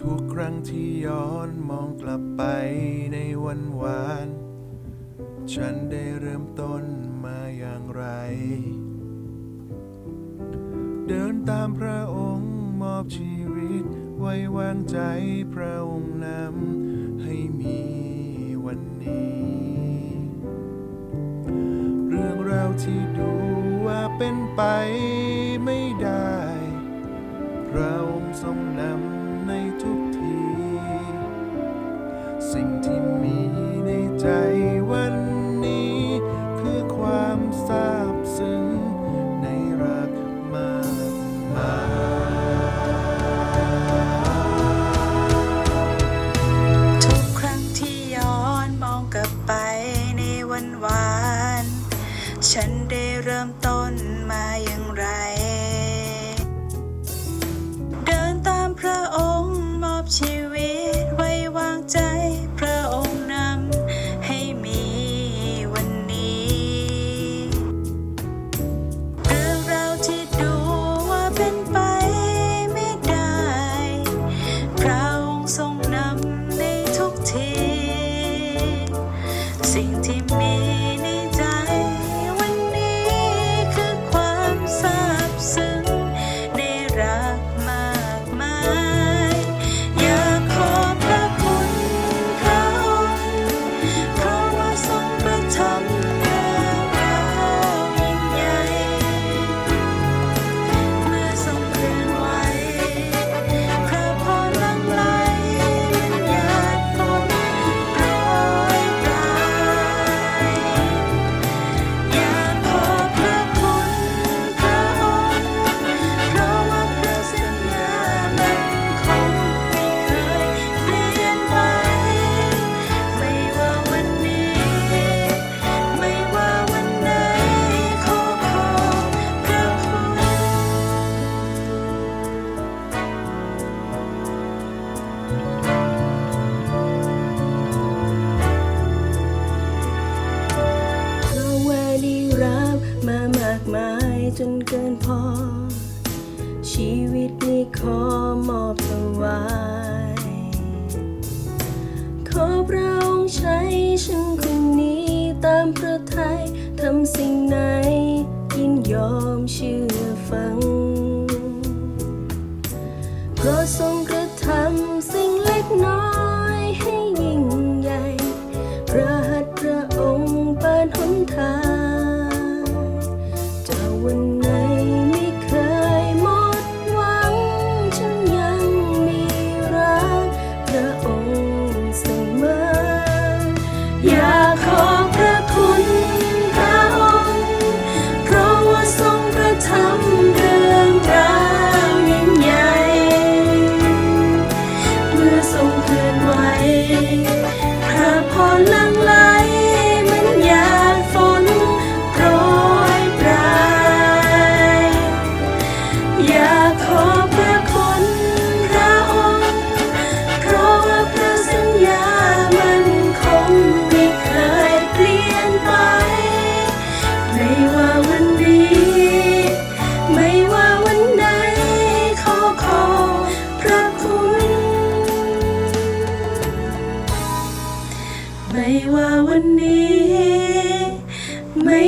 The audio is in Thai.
ทุกครั้งที่ย้อนมองกลับไปในวันวาน ฉันได้เริ่มต้นมาอย่างไร เดินตามพระองค์มอบชีวิต ไว้วางใจพระองค์นำให้มีวันนี้ เรื่องราวที่ดูว่าเป็นไปไม่ได้ พระองค์ทรงนำ ฉันได้เริ่มต้น จนเกินพอ ชีวิตนี้ขอมอบถวายขอพระองค์ใช้ฉันคนนี้ตามพระทัยทำสิ่งไหน ยินยอมเชื่อฟัง เพราะทรงกระทำสิ่งเล็กน้อยให้ยิ่งใหญ่ พระหัตถ์พระองค์เปิดหนทาง พระพรหลั่งไหลเหมือนหยาดฝนโปรยปลายอยากขอ วันนี้ ไม่